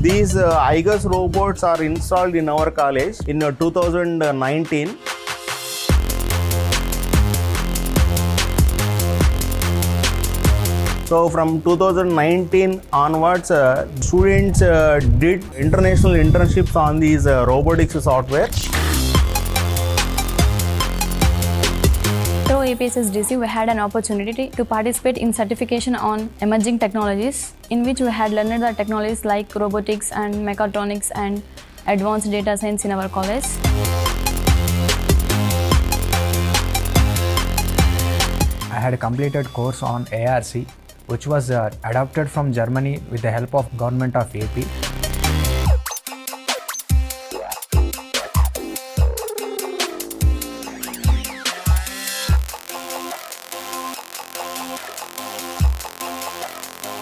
These uh, IGUS robots are installed in our college in uh, 2019. So from 2019 onwards, uh, students uh, did international internships on these uh, robotics software. APSSDC, we had an opportunity to participate in certification on emerging technologies, in which we had learned the technologies like robotics and mechatronics and advanced data science in our college. I had completed course on ARC which was uh, adopted from Germany with the help of government of AP.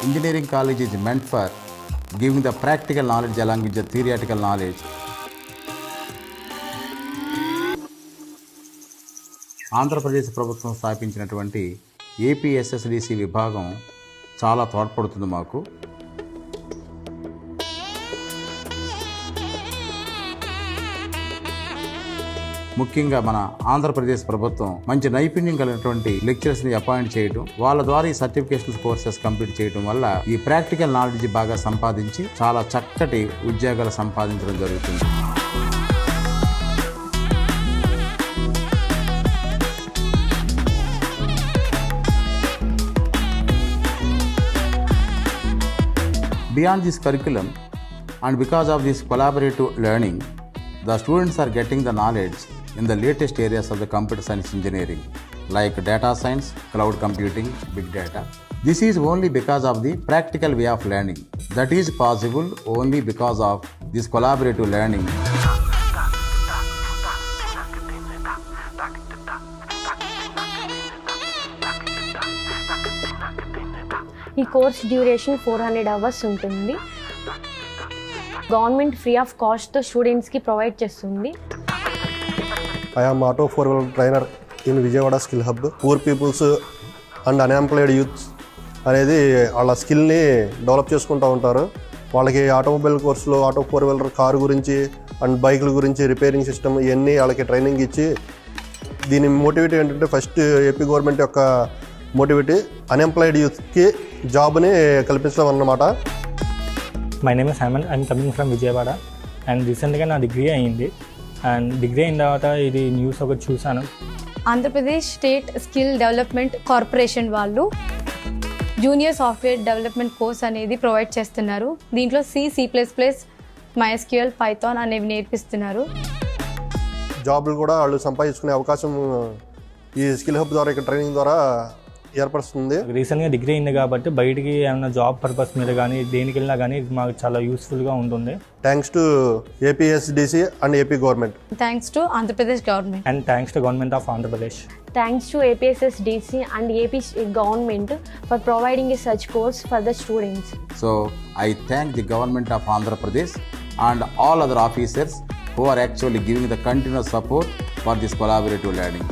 Engineering college is meant for giving the practical knowledge along with the theoretical knowledge. Andhra Pradesh ప్రభుత్వం స్థాపించినటువంటి APSSDC విభాగం చాలా తోడ్పడుతుంది మాకు ముఖ్యంగా మన ఆంధ్రప్రదేశ్ ప్రభుత్వం మంచి నైపుణ్యం కలిగినటువంటి లెక్చరర్స్ని అపాయింట్ చేయడం వాళ్ళ ద్వారా ఈ సర్టిఫికేషన్ కోర్సెస్ కంప్లీట్ చేయడం వల్ల ఈ ప్రాక్టికల్ నాలెడ్జ్ బాగా సంపాదించి చాలా చక్కటి ఉద్యోగాలు సంపాదించడం జరుగుతుంది. Beyond this curriculum and because of this collaborative learning, the students are getting the knowledge in the latest areas of the computer science engineering, like data science, cloud computing, big data. This is only because of the practical way of learning. That is possible only because of this collaborative learning. ఈ course duration four hundred hours ఉంటుంది government free of కాస్ట్తో స్టూడెంట్స్కి provide చేస్తుంది I am auto four wheeler trainer in Vijayawada skill hub poor peoples and unemployed youth అనేది వాళ్ళ స్కిల్ని develop చేసుకుంటూ ఉంటారు. వాళ్ళకి ఆటోమొబైల్ కోర్సులో ఆటో ఫోర్ వీలర్ కారు గురించి అండ్ బైకుల గురించి రిపేరింగ్ సిస్టమ్ ఇవన్నీ వాళ్ళకి ట్రైనింగ్ ఇచ్చి దీని మోటివేట్ ఏంటంటే ఫస్ట్ ఏపీ గవర్నమెంట్ యొక్క మోటివేట్ అన్ఎంప్లాయిడ్ యూత్కి జాబ్ని కల్పించడం అన్నమాట. My name is Hemanth I'm coming from Vijayawada and రీసెంట్గా నా డిగ్రీ అయ్యింది అండ్ డిగ్రీ అయిన తర్వాత ఇది న్యూస్ ఒకటి చూశాను. Andhra Pradesh state skill development corporation వాళ్ళు జూనియర్ సాఫ్ట్వేర్ డెవలప్మెంట్ కోర్స్ అనేది ప్రొవైడ్ చేస్తున్నారు. దీంట్లో C C plus plus MySQL Python అనేవి నేర్పిస్తున్నారు. జాబులు కూడా వాళ్ళు సంపాదించుకునే అవకాశం ఈ స్కిల్ హబ్ ద్వారా ఇక్కడ ట్రైనింగ్ ద్వారా ఏర్పరుస్తుంది. రీసెంట్గా డిగ్రీ అయింది కాబట్టి బయటికి ఏమైనా జాబ్ పర్పస్ మీద కానీ దేనికి వెళ్ళినా కానీ ఇది మాకు చాలా యూస్ఫుల్గా ఉంటుంది. Thanks to APSDC and AP government thanks to Andhra Pradesh government and thanks to government of Andhra Pradesh thanks to APSSDC and AP government for providing a such course for the students I thank the government of Andhra Pradesh and all other officers who are actually giving the continuous support for this collaborative learning.